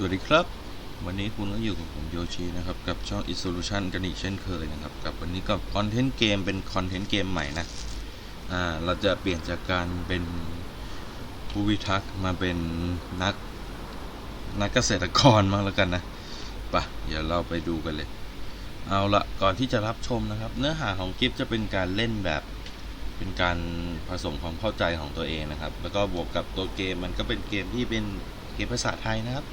สวัสดีครับ วันนี้คุณก็อยู่กับผมโยชินะครับ กับช่อง Isolution กันอีกเช่นเคยนะครับ กับวันนี้กับคอนเทนต์เกมเป็นคอนเทนต์เกมใหม่นะอ่าเราจะเปลี่ยนจากการเป็นผู้พิทักษ์มาเป็นนักนักเกษตรกรมาแล้วกันนะไปะเดี๋ยวเราไปดูกันเลย เอาละก่อนที่จะรับชมนะครับ เนื้อหาของคลิปจะเป็นการเล่นแบบเป็นการผสมความเข้าใจของตัวเองนะครับ แล้วก็บวกกับตัวเกมมันก็เป็นเกมที่เป็นเกมภาษาไทยนะครับ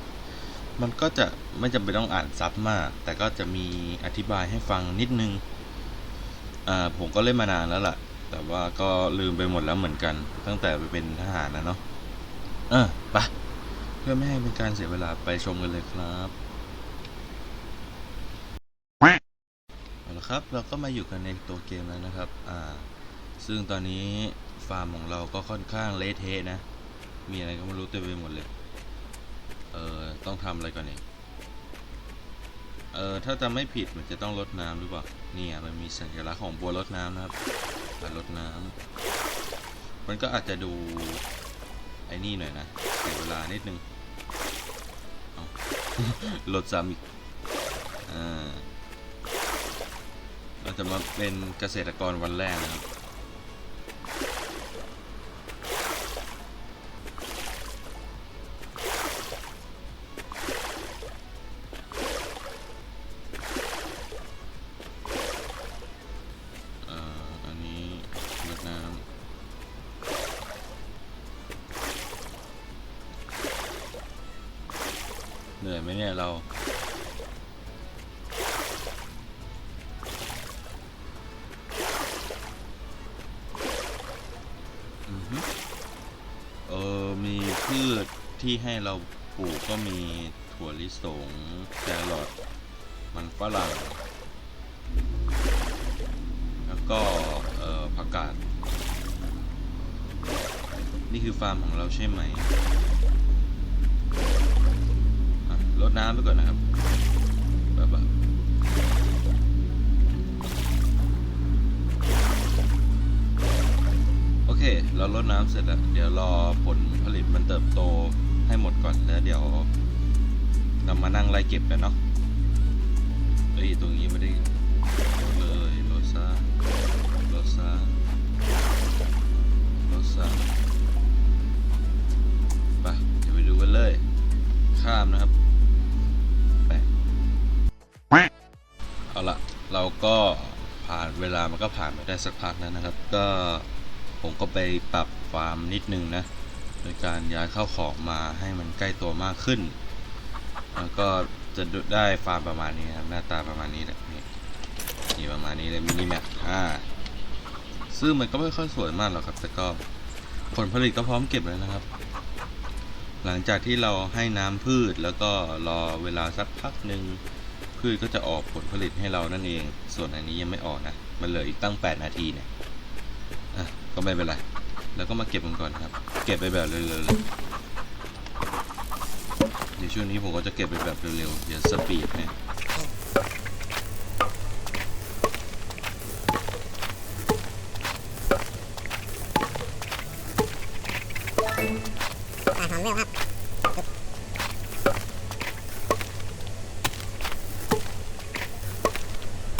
มันก็จะไม่จำเป็นต้องอ่านซับมาก แต่ก็จะมีอธิบายให้ฟังนิดนึง อ่า ผมก็เล่นมานานแล้วล่ะ แต่ว่าก็ลืมไปหมดแล้วเหมือนกัน ตั้งแต่ไปเป็นทหารนะเนาะ เออไปเพื่อไม่ให้เป็นการเสียเวลาไปชมกันเลยครับเอาละครับ เราก็มาอยู่กันในตัวเกมแล้วนะครับ อ่า ซึ่งตอนนี้ฟาร์มของเราก็ค่อนข้างเละเทะนะ มีอะไรก็ไม่รู้เต็มไปหมดเลย เออต้องทำอะไรก่อนเนี่ยเออถ้าจะไม่ผิดมันจะต้องลดน้ำหรือเปล่าเนี่ยมันมีสัญลักษณ์ของบัวลดน้ำนะครับลดน้ำมันก็อาจจะดูไอ้นี่หน่อยนะเสียเวลานิดนึงลดซ้ำอีกเราจะมาเป็นเกษตรกรวันแรกนะครับ ฝรั่งแล้วก็ผักกาด นี่คือฟาร์มของเราใช่ไหมอะรดน้ำไปก่อนนะครับแบบแบบโอเค เรารดน้ำเสร็จแล้ว เดี๋ยวรอผลผลิตมันเติบโตให้หมดก่อนแล้วเดี๋ยวเรามานั่งไล่เก็บกันเนาะ เอ้ยตรงนี้ไม่ได้เลยโรซาโรซาโรซาไปเดี๋ยวไปดูกันเลย ข้ามนะครับแปเอาละเราก็ผ่านเวลามันก็ผ่านไปได้สักพักแล้วนะครับ ก็ผมก็ไปปรับฟาร์มนิดนึงนะโดยการย้ายเข้าของมาให้มันใกล้ตัวมากขึ้น แล้วก็ จะได้ฟาร์มประมาณนี้ครับหน้าตาประมาณนี้แหละนี่นี่ประมาณนี้เลยมินิแมปอ่าซึ่งมันก็ไม่ค่อยสวยมากหรอกครับแต่ก็ผลผลิตก็พร้อมเก็บแล้วนะครับ หลังจากที่เราให้น้ำพืชแล้วก็รอเวลาสักพักหนึ่งพืชก็จะออกผลผลิตให้เรานั่นเอง ส่วนอันนี้ยังไม่ออกนะ มันเหลืออีกตั้ง 8 นาทีเนี่ยอะก็ไม่เป็นไร แล้วก็มาเก็บมันก่อนครับ เก็บไปแบบเร็วๆเลย เดี๋ยวช่วงนี้ผมก็จะเก็บไปแบบเร็วๆ เดี๋ยวสปีดเนี่ย อ่าหอมเวลครับ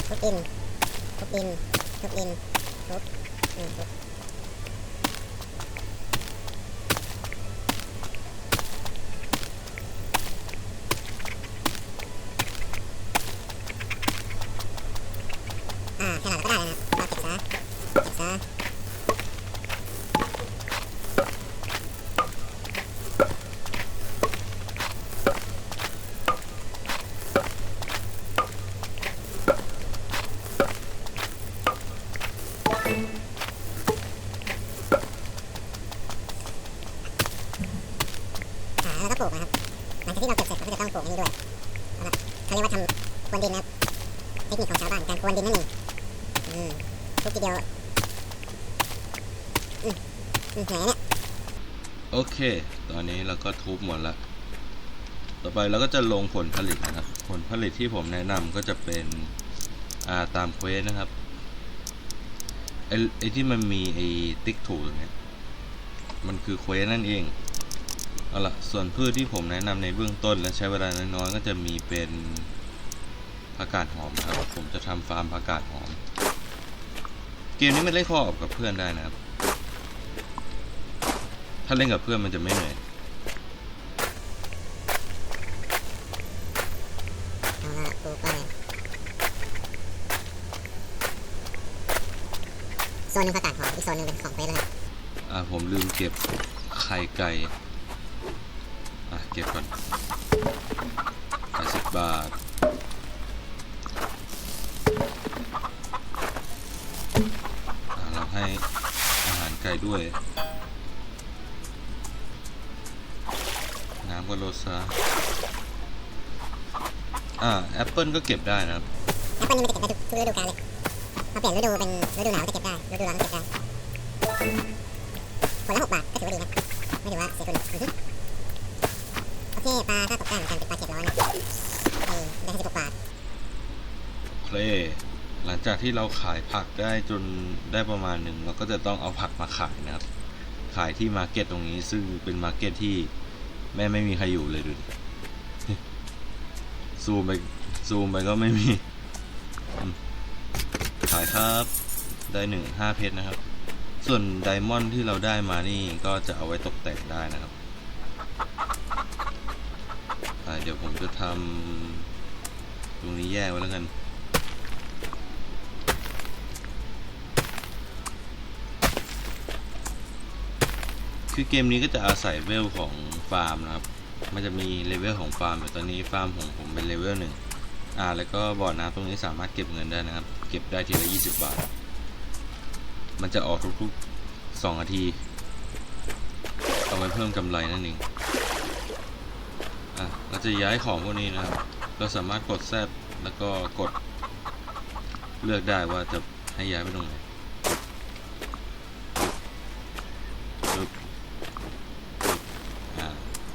ทุบดินทุบดินทุบดินทุบอืมทุบอ่าแค่นั้นก็ได้แล้วนะครับเราเก็บซะเก็บซะ อ่าแล้วก็ปลูกนะครับ หลังจากที่เราเก็บเสร็จเราก็จะต้องปลูกอันนี้ด้วยเอาละเขาเรียกว่าทำพรวนดินนะครับเทคนิคของชาวบ้านการพรวนดินนั่นเองอืมทุกทีเดียวอืมอืมเหนื่อยนะเนี่ย โอเค ตอนนี้เราก็ทุบหมดละต่อไปเราก็จะลงผลผลิตนะครับ ผลผลิตที่ผมแนะนำก็จะเป็นอ่าตามเควสนะครับไอ้ไอที่มันมีไอ้ติ๊กถูกตรงนี้มันคือเควสนั่นเอง เอาละส่วนพืชที่ผมแนะนำในเบื้องต้นและใช้เวลาน้อยๆก็จะมีเป็นผักกาดหอมครับ ผมจะทำฟาร์มผักกาดหอม เกมนี้มันเล่นข้อออกกับเพื่อนได้นะครับ ถ้าเล่นกับเพื่อนมันจะไม่เหนื่อยเอาละปลูกไปโซนหนึงผักกาดหอมอีกโซนหนึงเป็นของเฟสเลยครับอ่าผมลืมเก็บไข่ไก่ อะเก็บก่อนแปดสิบบาทอ่าเราให้อาหารไก่ด้วย น้ำก็ลดซะอ่าแอปเปิลก็เก็บได้นะครับแอปเปิลนี่มันจะเก็บได้ทุกทุกฤดูกาลเลยมาเปลี่ยนฤดูเป็นฤดูหนาวก็เก็บได้ฤดูร้อนก็เก็บได้คนละหกบาทก็ถือว่าดีนะไม่ถือว่าเสียทุนอือฮึโอเคปลาก็ตกได้เหมือนกันเป็นปลาเจ็ดร้อยนะเออได้แค่สิบหกบาทเพลหลังจากที่เราขายผักได้จนได้ประมาณหนึ่งเราก็จะต้องเอาผักมาขายนะครับ ขายที่มาร์เก็ตตรงนี้ซึ่งเป็นมาร์เก็ตที่ แม่ไม่มีใครอยู่เลยดูดิซูมไปซูมไปก็ไม่มีอืมขายครับได้หนึ่งห้าเพชรนะครับ ส่วนไดมอนด์ที่เราได้มานี่ก็จะเอาไว้ตกแต่งได้นะครับอ่าเดี๋ยวผมจะทำตรงนี้แยกไว้แล้วกัน คือเกมนี้ก็จะอาศัยเวลของฟาร์มนะครับ มันจะมีเลเวลของฟาร์มอยู่ตอนนี้ฟาร์มของผมเป็นเลเวลหนึ่งอ่าแล้วก็บ่อน้ำตรงนี้สามารถเก็บเงินได้นะครับ เก็บได้ทีละ 20 บาท มันจะออกทุกๆ2นาที เอาไว้เพิ่มกำไรนั่นเองอะเราจะย้ายของพวกนี้นะครับ เราสามารถกดแซบแล้วก็กดเลือกได้ว่าจะให้ย้ายไปตรงไหนปึ๊บปึ๊บอ่า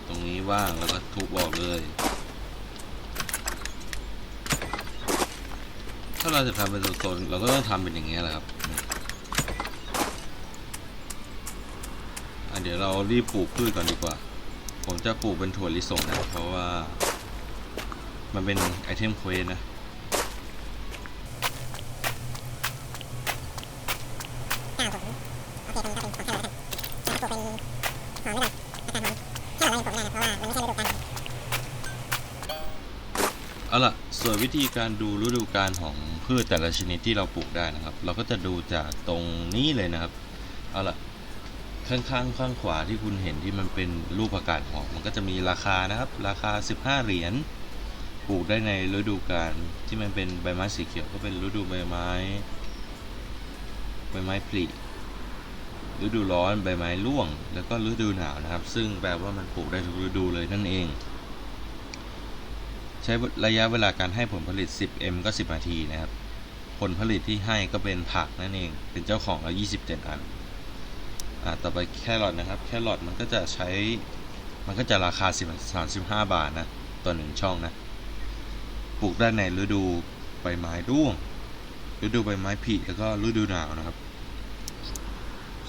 ตรงนี้ ว่างแล้วก็ทุบออกเลย ถ้าเราจะทำเป็นโซนเราก็ต้องทำเป็นอย่างเงี้ยแหละครับเดี๋ยวเรารีบปลูกพืชก่อนดีกว่า ผมจะปลูกเป็นถั่วลิสงนะ เพราะว่า มันเป็นไอเทมเควสนะ วิธีการดูฤดูกาลของพืชแต่ละชนิดที่เราปลูกได้นะครับ เราก็จะดูจากตรงนี้เลยนะครับเอาล่ะข้างๆข้างขวาที่คุณเห็นที่มันเป็นรูปผักกาดหอมมันก็จะมีราคานะครับ ราคา 15 เหรียญปลูกได้ในฤดูกาลที่มันเป็นใบไม้สีเขียวก็เป็นฤดูใบไม้ใบไม้ผลิฤดูร้อนใบไม้ร่วง แล้วก็ฤดูหนาวนะครับ ซึ่งแปลว่ามันปลูกได้ทุกฤดูเลยนั่นเอง ใช้ระยะเวลาการให้ผลผลิต 10m ก็ 10 นาทีนะครับ ผลผลิตที่ให้ก็เป็นผักนั่นเอง เป็นเจ้าของแล้ว27 อัน อ่า ต่อไปแครอทนะครับ แครอทมันก็จะใช้ มันก็จะราคา 10 35 บาทนะ ต่อหนึ่งช่องนะ ปลูกได้ในฤดูใบไม้ร่วง ฤดูใบไม้ผลิแล้วก็ฤดูหนาวนะครับ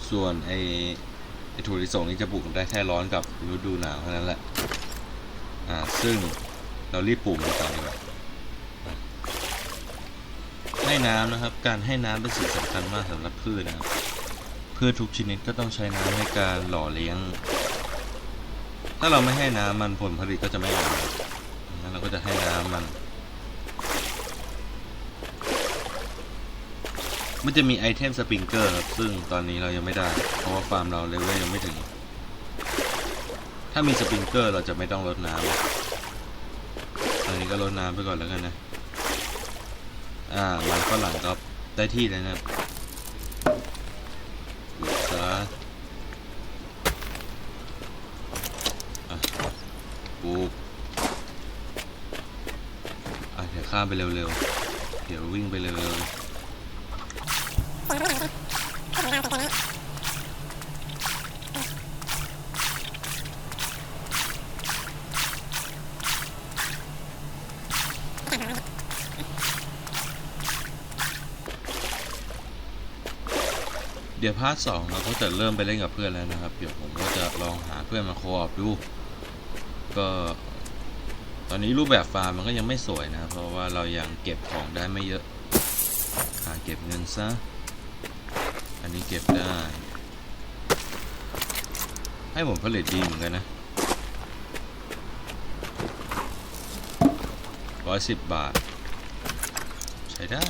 ส่วนไอไอถั่วลิสงนี่จะปลูกได้แค่ร้อนกับฤดูหนาวเท่านั้นแหละ อ่า ซึ่ง เรารีบปลูกมันก่อนดีกว่าให้น้ำนะครับ การให้น้ำเป็นสิ่งสำคัญมากสำหรับพืชนะครับพืชทุกชนิดก็ต้องใช้น้ำในการหล่อเลี้ยง ถ้าเราไม่ให้น้ำมันผลผลิตก็จะไม่ออกงั้นเราก็จะให้น้ำมัน มันจะมีไอเทมสปริงเกอร์ครับ ซึ่งตอนนี้เรายังไม่ได้ เพราะว่าฟาร์มเราเลเวลยังไม่ถึง ถ้ามีสปริงเกอร์เราจะไม่ต้องรดน้ำ ก็ลดน้ำไปก่อนแล้วกันนะ อ่ามันฝรั่งก็ได้ที่แล้วนะครับซะอะปลูกอะเดี๋ยวข้ามไปเร็วๆ เดี๋ยววิ่งไปเร็วๆ เดี๋ยวพาร์ทสองเราก็จะเริ่มไปเล่นกับเพื่อนแล้วนะครับ เดี๋ยวผมก็จะลองหาเพื่อนมาโคออฟดู ก็ ตอนนี้รูปแบบฟาร์มมันก็ยังไม่สวยนะ เพราะว่าเรายังเก็บของได้ไม่เยอะหาเก็บเงินซะ อันนี้เก็บได้ ให้ผมผลิตดีเหมือนกันนะร้อยสิบบาท ใช้ได้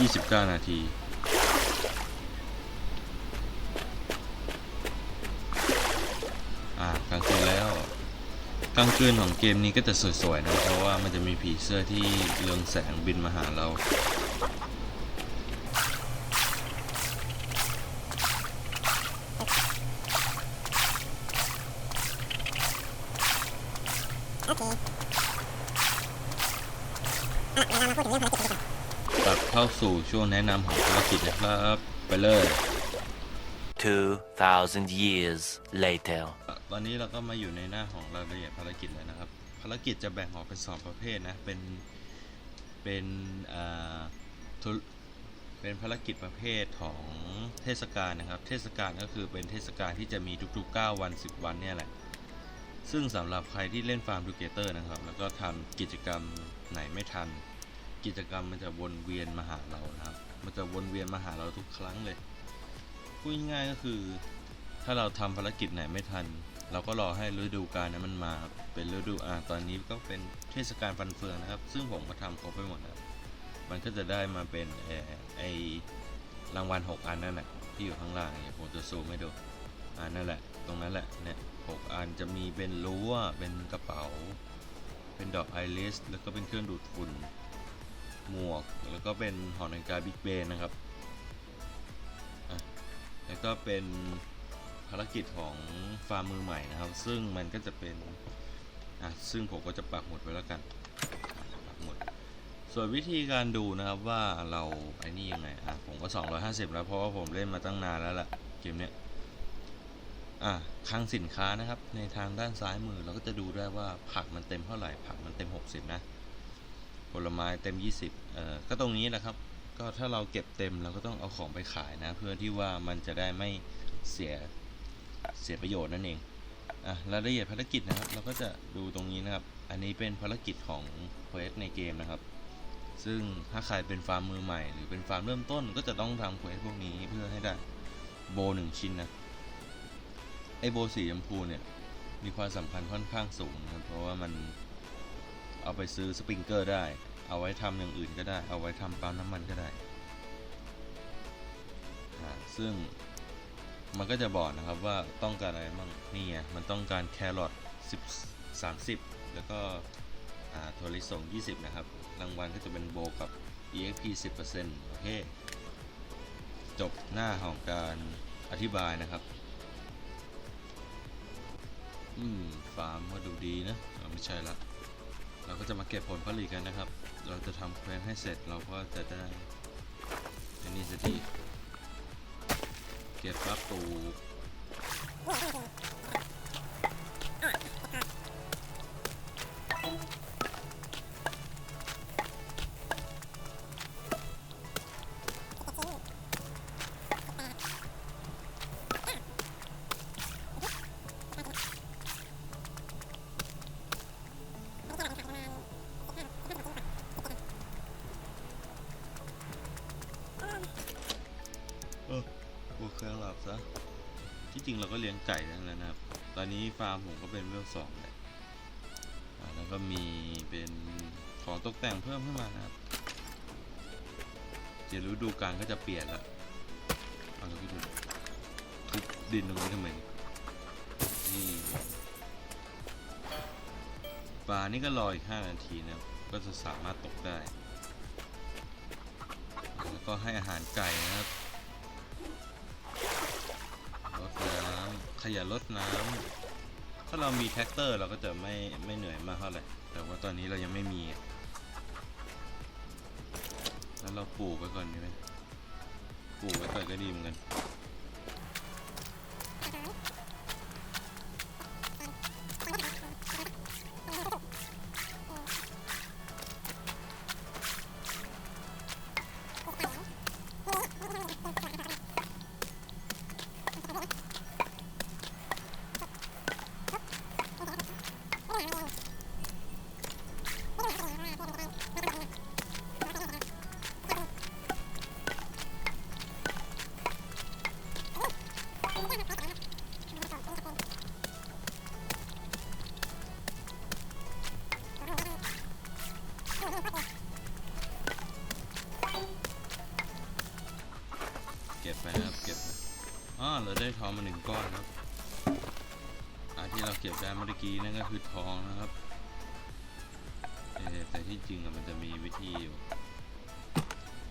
ยี่สิบเก้านาทีอ่ากลางคืนแล้ว กลางคืนของเกมนี้ก็จะสวยๆนะ เพราะว่ามันจะมีผีเสื้อที่เรืองแสงบินมาหาเราโอเคอะเวลามาพูดถึงเรื่องภารกิจ เข้าสู่ช่วงแนะนำของภารกิจนะครับ ไปเลย 2,000 years later. ตอนนี้เราก็มาอยู่ในหน้าของรายละเอียดภารกิจแล้วนะครับ ภารกิจจะแบ่งออกเป็นสองประเภทนะ เป็น เป็นอ่าธุเป็นภารกิจประเภทของเทศกาลนะครับ เทศกาลก็คือเป็นเทศกาลที่จะมีทุกๆ 9 วัน 10 วันเนี่ยแหละ ซึ่งสำหรับใครที่เล่นฟาร์มดูเกเตอร์นะครับ แล้วก็ทำกิจกรรมไหนไม่ทัน กิจกรรมมันจะวนเวียนมาหาเรานะครับ มันจะวนเวียนมาหาเราทุกครั้งเลยพูดง่ายก็คือ ถ้าเราทำภารกิจไหนไม่ทัน เราก็รอให้ฤดูกาลนั้นมันมาเป็นฤดูอ่าตอนนี้ก็เป็นเทศกาลฟันเฟืองนะครับ ซึ่งผมก็ทำครบไปหมดแล้วมันก็จะได้มาเป็นไอรางวัล 6 อันนั่นแหละที่อยู่ข้างล่างเนี่ยผมจะซูมให้ดูอ่านั่นแหละ ตรงนั้นแหละเนี่ยหกอันจะมีเป็นรั้วเป็นกระเป๋า เป็นดอกไอริสแล้วก็เป็นเครื่องดูดฝุ่น หมวก แล้วก็เป็นหอนาฬิกาบิ๊กเบนนะครับ แล้วก็เป็นภารกิจของฟาร์มมือใหม่นะครับ ซึ่งมันก็จะเป็น อะ ซึ่งผมก็จะปักหมดไว้แล้วกัน ปักหมด ส่วนวิธีการดูนะครับว่าเราไอ้นี่ยังไง อะ ผมก็ 250 แล้วเพราะว่าผมเล่นมาตั้งนานแล้วล่ะ เกมเนี้ย อะคลังสินค้านะครับ ในทางด้านซ้ายมือเราก็จะดูได้ว่าผักมันเต็มเท่าไหร่ ผักมันเต็ม 60 นะ ผลไม้เต็ม 20เอ่อก็ตรงนี้แหละครับ ก็ถ้าเราเก็บเต็มเราก็ต้องเอาของไปขายนะ เพื่อที่ว่ามันจะได้ไม่เสียเสียประโยชน์นั่นเองอะรายละเอียดภารกิจนะครับ เราก็จะดูตรงนี้นะครับ อันนี้เป็นภารกิจของเควสในเกมนะครับ ซึ่งถ้าใครเป็นฟาร์มมือใหม่ หรือเป็นฟาร์มเริ่มต้น ก็จะต้องทำเควสพวกนี้เพื่อให้ได้โบหนึ่งชิ้นนะไอโบสีชมพูเนี่ยมีความสำคัญค่อนข้างสูงนะครับเพราะว่ามัน เอาไปซื้อสปริงเกอร์ได้ เอาไว้ทำอย่างอื่นก็ได้ เอาไว้ทำปั๊มน้ำมันก็ได้ ซึ่งมันก็จะบอกนะครับว่าต้องการอะไรบ้างนี่ไงมันต้องการแครอท10 30 แล้วก็อ่าถั่วลิสง 20 นะครับ รางวัลก็จะเป็นโบกับ EXP 10%โอเค จบหน้าของการอธิบายนะครับ อืม ฟาร์มก็ดูดีนะ ไม่ใช่ละ เราก็จะมาเก็บผลผลิตกันนะครับ เราจะทำแควให้เสร็จเราก็จะได้ อันนี้จะดี เก็บรับปลูกามผมก็เป็นเวลสองเลยแล้วก็มีเป็นของตกแต่งเพิ่มขึ้นมานะครับเดี๋ยวฤดูกาลก็จะเปลี่ยนละเอาแล้วก็ดูทุบดินตรงนี้ทำไมนี่ปลานี่ก็รออีก5นาทีนะก็จะสามารถตกได้ แล้วก็ให้อาหารไก่นะครับรดน้ำขยันรดน้ำ ถ้าเรามีแท็กเตอร์เราก็จะไม่ไม่เหนื่อยมากเท่าไหร่แต่ว่าตอนนี้เรายังไม่มี แล้วเราปลูกไว้ก่อนดีไหมปลูกไว้ก่อนก็ดีเหมือนกัน เก็บไปนะครับเก็บไปอ๋อเราได้ทองมาหนึ่งก้อนครับอันที่เราเก็บได้เมื่อกี้นั่นก็คือทองนะครับเอแต่ที่จริงอะมันจะมีวิธีอยู่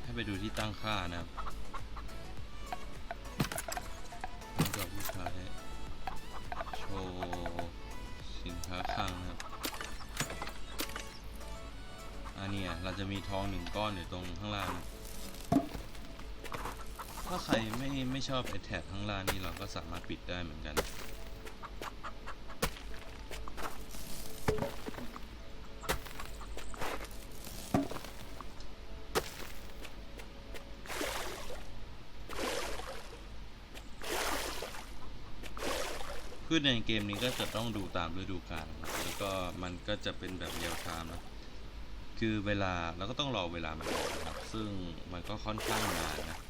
ให้ไปดูที่ตั้งค่านะครับแล้วก็ผู้ใช้โชว์สินค้าคลังนะครับอันนี้เราจะมีทองหนึ่งก้อนอยู่ตรงข้างล่างนะ ถ้าใครไม่ไม่ชอบไอแท็บข้างล่างนี่เราก็สามารถปิดได้เหมือนกันคือในเกมนี้ก็จะต้องดูตามฤดูกาลนะครับแล้วก็มันก็จะเป็นแบบเรียลไทม์นะคือเวลาเราก็ต้องรอเวลามันออกนะครับ ซึ่งมันก็ค่อนข้างนานนะ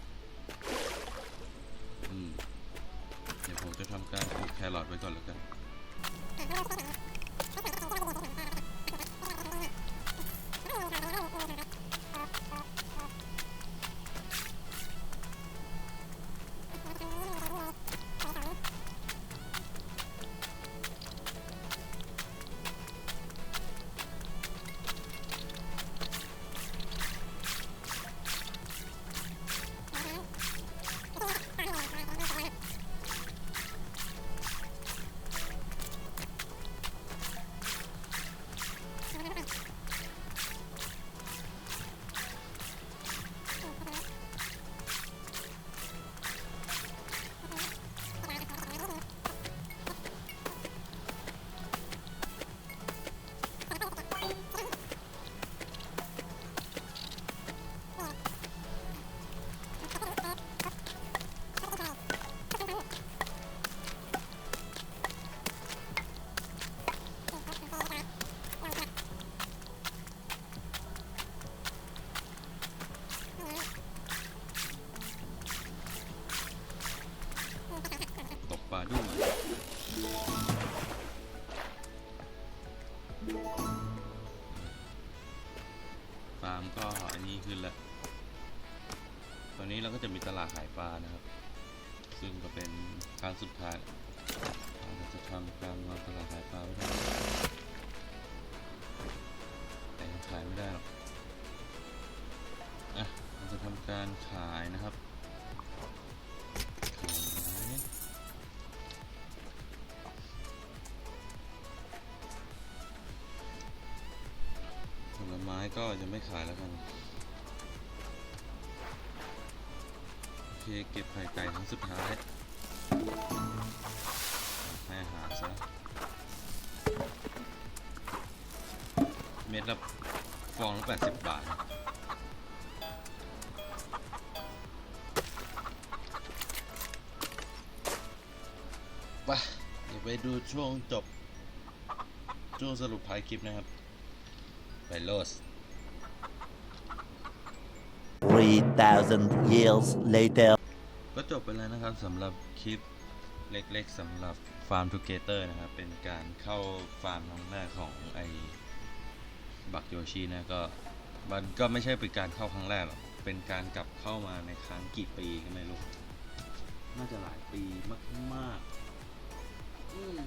ครั้งสุดท้ายเราจะทำการวาตลาดขายปลาไว้ได้แต่ยังขายไม่ได้หรอกอะเราจะทำการขายนะครับผลไม้ก็จะไม่ขายแล้วกันโอเคเก็บไข่ไก่ครั้งสุดท้าย เม็ดละฟองละ80บาทนะไปเดี๋ยวไปดูช่วงจบ ช่วงสรุปท้ายคลิปนะครับ ไปโลส 3,000 years later. ก็จบไปแล้วนะครับสำหรับคลิปเล็กๆสำหรับฟาร์มทูเกเตอร์นะครับ เป็นการเข้าฟาร์มครั้งแรกของไอ้ บักโยชินะก็มันก็ไม่ใช่เป็นการเข้าครั้งแรกหรอก เป็นการกลับเข้ามาในครั้งกี่ปีก็ไม่รู้ น่าจะหลายปีมากๆอืม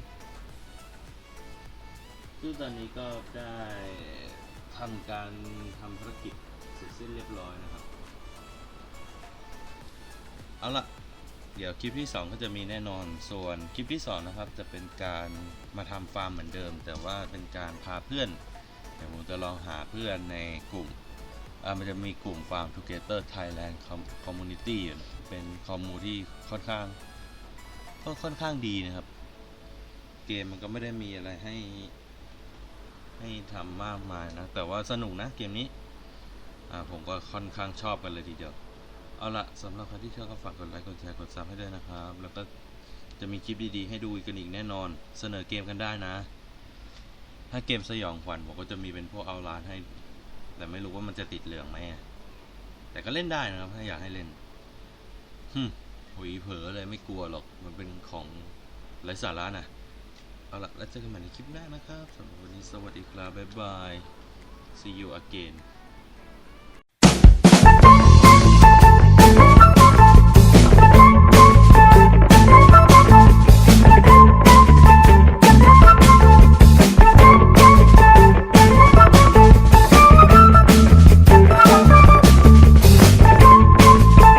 ซึ่งตอนนี้ก็ได้ทำการทำภารกิจเสร็จสิ้นเรียบร้อยนะครับ เอาละเดี๋ยวคลิปที่ 2 ก็จะมีแน่นอน ส่วนคลิปที่ 2 นะครับ จะเป็นการมาทำฟาร์มเหมือนเดิม แต่ว่าเป็นการพาเพื่อน เดี๋ยวผมจะลองหาเพื่อนในกลุ่มอ่ามันจะมีกลุ่ม Farm Together Thailand Com- Community อยู่เป็นคอมมูที่ค่อนข้างก็ค่อนข้างดีนะครับ เกมมันก็ไม่ได้มีอะไรให้ ให้ทำมากมายนะ แต่ว่าสนุกนะเกมนี้อ่าผมก็ค่อนข้างชอบกันเลยทีเดียว เอาละสำหรับใครที่ชอบก็ฝากกดไลค์ กดแชร์ กดซับให้ด้วยนะครับ แล้วก็จะมีคลิปดีๆ ให้ดูกันอีกแน่นอน เสนอเกมกันได้นะ ถ้าเกมสยองขวัญผมก็จะมีเป็นพวกเอาลานให้ แต่ไม่รู้ว่ามันจะติดเหลืองไหมแต่ก็เล่นได้นะครับ ถ้าอยากให้เล่นฮึหุยเผลอเลยไม่กลัวหรอก มันเป็นของไร้สาระนะเอาละแล้วเจอกันใหม่ในคลิปหน้านะครับสำหรับวันนี้สวัสดีครับบ๊ายบาย see you again